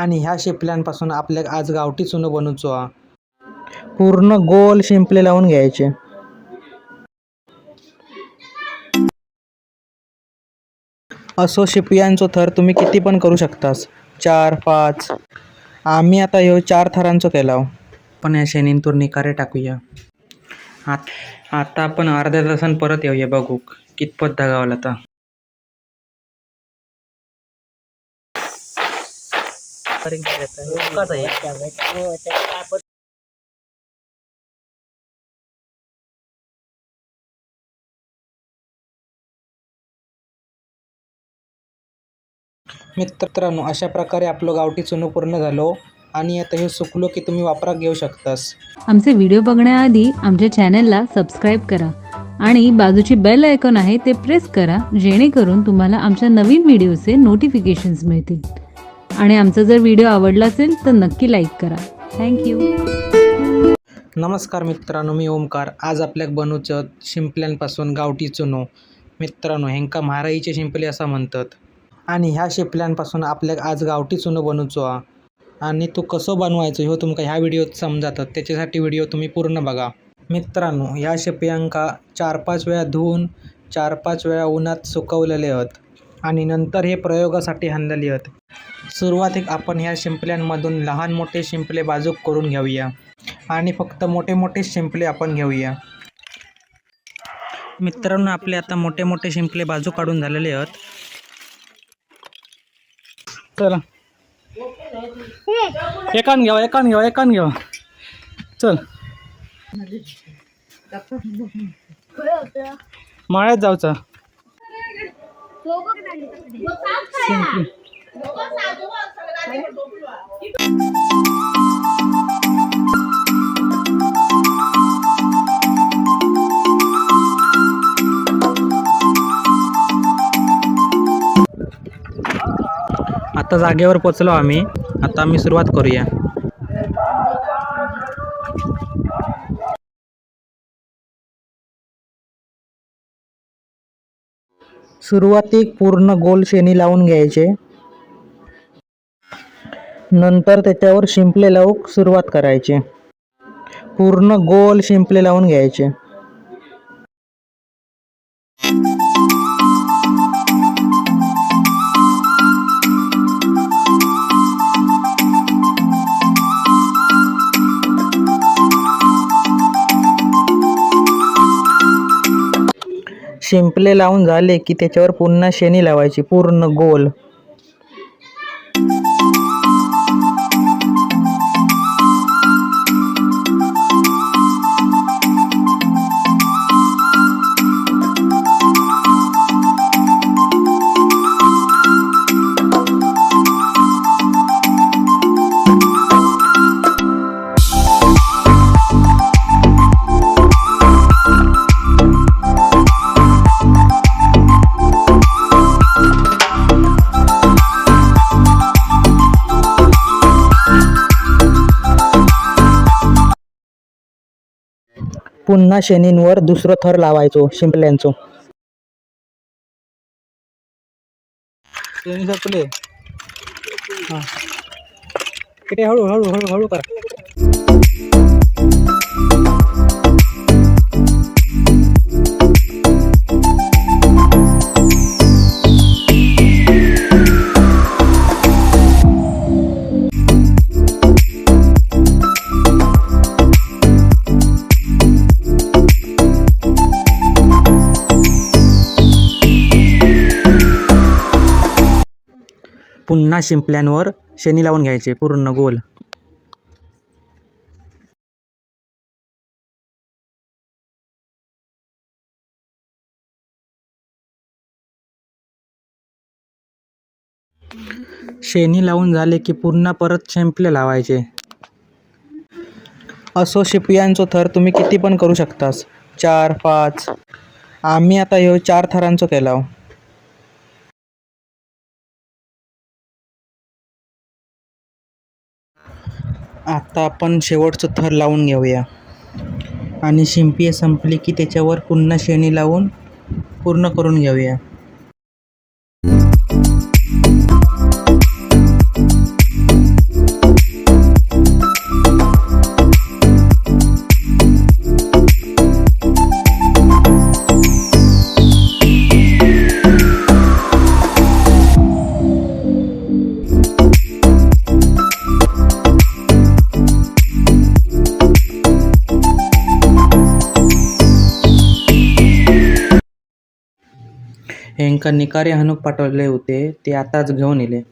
आणि ह्या शिंपल्यांपासून आपल्याक आज गावठी चुनो बनवचो हा पूर्ण गोल शिंपले लावून घ्यायचे. असो शिपयांचो थर तुम्ही किती पण करू शकतास. चार पाच. आम्ही आता ह्यो चार थरांचो केला हो. पण या शेनींतून निकारे टाकूया. आत आता आपण अर्ध्या तासान परत येऊया बघू कितपत दगावला आता. मित्रांनो अशा प्रकारे आपलं गावठी चुनो पूर्ण झालो आणि आता हे सुकलो की तुम्ही वापरात घेऊ शकतास. आमचे व्हिडिओ बघण्याआधी आमच्या चॅनलला सबस्क्राईब करा आणि बाजूची बेल आयकॉन आहे ते प्रेस करा जेणेकरून तुम्हाला आमच्या नवीन व्हिडिओचे नोटिफिकेशन्स मिळतील. आणि आमचा जर व्हिडिओ आवडला असेल तर नक्की लाईक करा. थँक्यू नमस्कार मित्रांनो मी ओमकार. आज आपल्याक बनवचं शिंपल्यांपासून गावठी चुनो. मित्रांनो ह्यांका म्हाराईचे शिंपले असं म्हणतात. आणि ह्या शिंपल्यांपासून आपल्याक आज गावठी चुनो बनूचो. हा आणि तो कसो बनवायचो हो तुमका ह्या व्हिडिओत समजातात त्याच्यासाठी व्हिडिओ तुम्ही पूर्ण बघा. मित्रांनो ह्या शिपयांका चार पाच वेळा धुवून चार पाच वेळा उन्हात सुकवलेले आहेत आणि नंतर हे प्रयोगासाठी आणलेले आहेत. सुरुवातीक आपण ह्या शिंपल्यांमधून लहान मोठे शिंपले बाजूक करून घेऊया. आणि फक्त मोठे मोठे शिंपले आपण घेऊया. मित्रांनो आपले आता मोठे मोठे शिंपले बाजू काढून झालेले आहेत. चला. एकान घ्यावा एकान घ्यावा एकान घ्यावा चल. माळ्यात जाऊचा. आता जागेवर पोचलो आम्ही. आता आम्ही सुरुवात करूया. सुरुवातीक पूर्ण गोल शेणी लावून घ्यायचे. नंतर त्याच्यावर शिंपले लावूक सुरुवात करायची. पूर्ण गोल शिंपले लावून घ्यायचे. शिंपले लावून झाले की त्याच्यावर पुन्हा शेणी लावायची पूर्ण गोल. पुन्हा शेणींवर दुसरं थर लावायचो शिंपल्यांचो. शेणी संपले हां. किती हळू हळू हळू हळू करा. पुन्हा शिंपल्यांवर शेणी लावून घ्यायचे. पूर्ण गोल. शेणी लावून झाले की पुन्हा परत शिंपले लावायचे. असो शिपयांचो थर तुम्ही किती पण करू शकतास. चार पाच. आम्ही आता ह्यो चार थरांचो केला आत्ता आपण शेवटचं थर लावून घेऊया. आणि शिंपी संपली की त्याच्यावर पुन्हा शेणी लावून पूर्ण करून घेऊया. ह्यांका निकारे हाणूक पाठवले होते ते आताच घेऊन येले.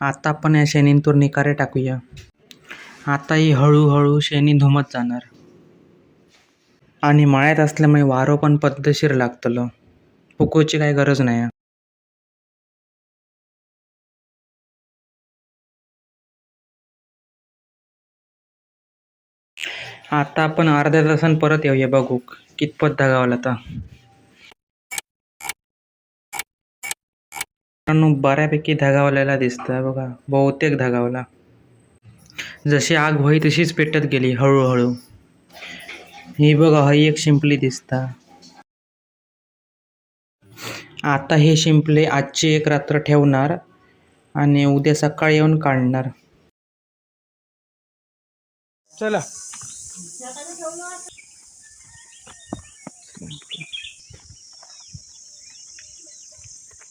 आता आपण या शेणींतून निकारे टाकूया. आता ही हळूहळू शेणी धुमत जाणार. आणि मळ्यात असल्यामुळे वारो पण पद्धतशीर लागतलो. फुकूची काही गरज नाही. आता आपण अर्ध्या तासान परत येऊया बघू. कितपत दगावला आता बऱ्यापैकी धगावलेला दिसतंय बघा. बहुतेक धगावला. जशी आग होई तशीच पेटत गेली हळूहळू. ही बघा ही एक शिंपली दिसता. आता हे शिंपले आजची एक रात्र ठेवणार आणि उद्या सकाळी येऊन काढणार. चला हा की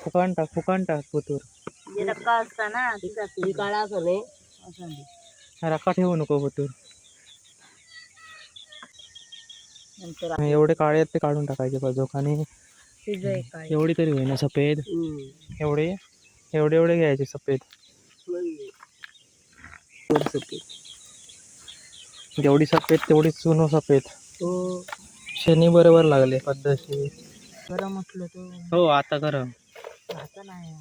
फुकान टाक फुकान टाक पुतूर. जे रक्का असता ना ती काळा असं नाही असं नाही. राखा ठेवू नको पुतूर. नंतर एवढे काळे आहेत ते काढून टाकायचे बाजूक आणि तिचं एक काळी. एवढी तरी होईना सफेद. एवढे एवढे एवढे घ्यायचे सफेद. जेवढी सफेद तेवढी चुनो सफेद. तो शनी बरोबर लागले पद्धतशीर. गरम असलं तो हो आता गरम. आता नाही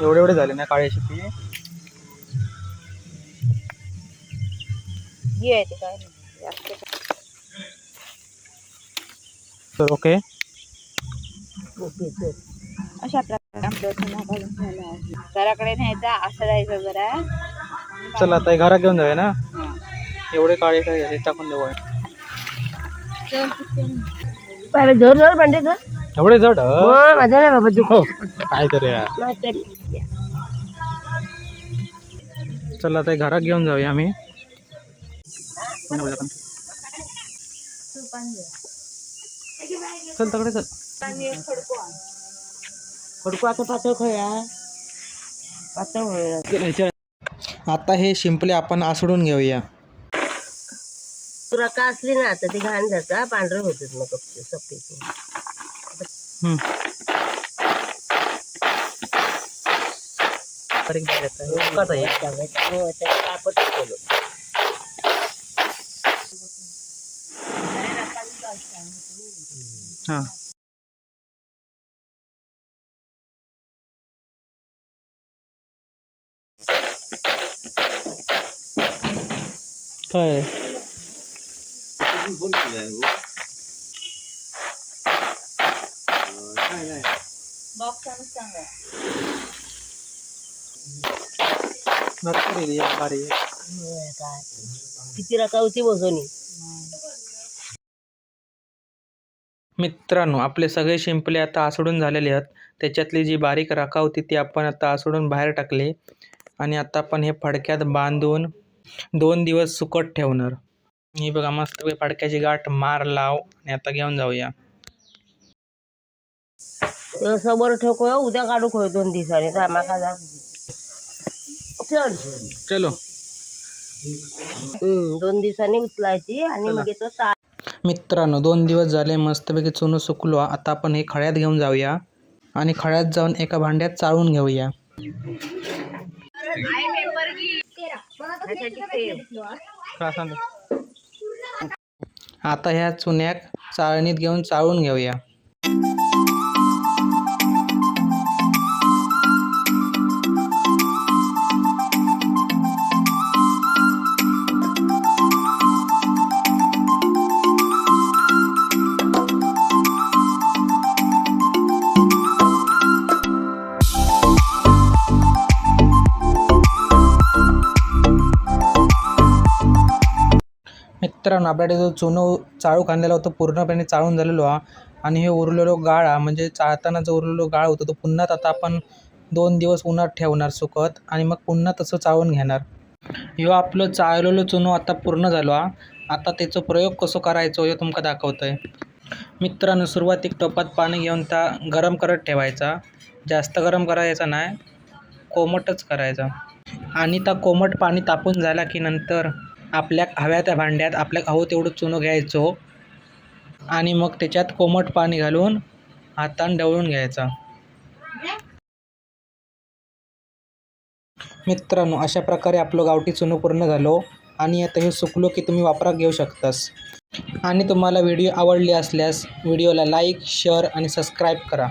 एवढे एवढे झाले ना काळे शिपी? घे आहे ते काय नाही. जास्त तर ओके. अशा प्रकारे आमचं चणा घालून झाला आहे. घराकडे न्यायचा असं जायचं जरा चला आता हे घरात घेऊन जाऊया ना एवढे काळे काय झाले टाकून देऊ पहिले जोर जोर भांडे कर एवढे जड हं? माझा नाही बाबा तू हो काय तर यार चला आता हे घरात घेऊन जाऊया आम्ही चल तकडे चल. खडको आता पातळ खया पातळ आता हे शिंपले आपण आसडून घेऊया. तुला का असली ना आता ती घाण जाता पांढरं होतात मग कपचे कापड केलं हा काय बॉक्स चांगला भरपूर आहे रे, बारीक. काय किती रका होती बसवणी मित्रांनो आपले सगळे शिंपले आता आसडून झालेले आहेत. त्याच्यातली जी बारीक राखा होती ती आपण आता आसडून बाहेर टाकली. आणि आता आपण हे फडक्यात बांधून दोन दिवस सुकट ठेवणार. ही बघा मस्त फडक्याची गाठ मार लाव आणि आता घेऊन जाऊया. समोर ठेवको उद्या काढू खोय दोन दिवसांनी. चल. चलो. दोन दिवसांनी उचलायची आणि मग मित्रांनो दोन दिवस झाले मस्तपैकी चुनं सुकलो. आता आपण हे खळ्यात घेऊन जाऊया आणि खळ्यात जाऊन एका भांड्यात चाळून घेऊया. आता ह्या चुन्याक चाळणीत घेऊन चाळून घेऊया. मित्रांनो आपल्याकडे जो चुनो चाळू कांदलेला होतो पूर्णपणे चाळून झालेलो हा. आणि हे उरलेलो गाळ म्हणजे चाळताना जो उरलेलो गाळ होतो तो पुन्हा आता आपण दोन दिवस उन्हात ठेवणार सुकत आणि मग पुन्हा तसं चाळून घेणार. ह्यो आपलं चाळलेलो चुनो आता पूर्ण झालो हा. आता त्याचा प्रयोग कसो करायचो हे तुमका दाखवतोय. मित्रांनो सुरुवातीक टोपात पाणी घेऊन त्या गरम करत ठेवायचा. जास्त गरम करायचा नाही कोमटच करायचा. आणि त्या कोमट पाणी तापून झाला की नंतर आपल्या हव्या त्या भांड्यात आपल्याक हवं तेवढं चुनो घ्यायचो. आणि मग त्याच्यात कोमट पाणी घालून हातान ढवळून घ्यायचा. मित्रांनो अशा प्रकारे आपलं गावठी चुनो पूर्ण झालो आणि आता हे सुकलो की तुम्ही वापरात घेऊ शकतास. आणि तुम्हाला व्हिडिओ आवडली असल्यास व्हिडिओला लाईक शेअर आणि सबस्क्राईब करा.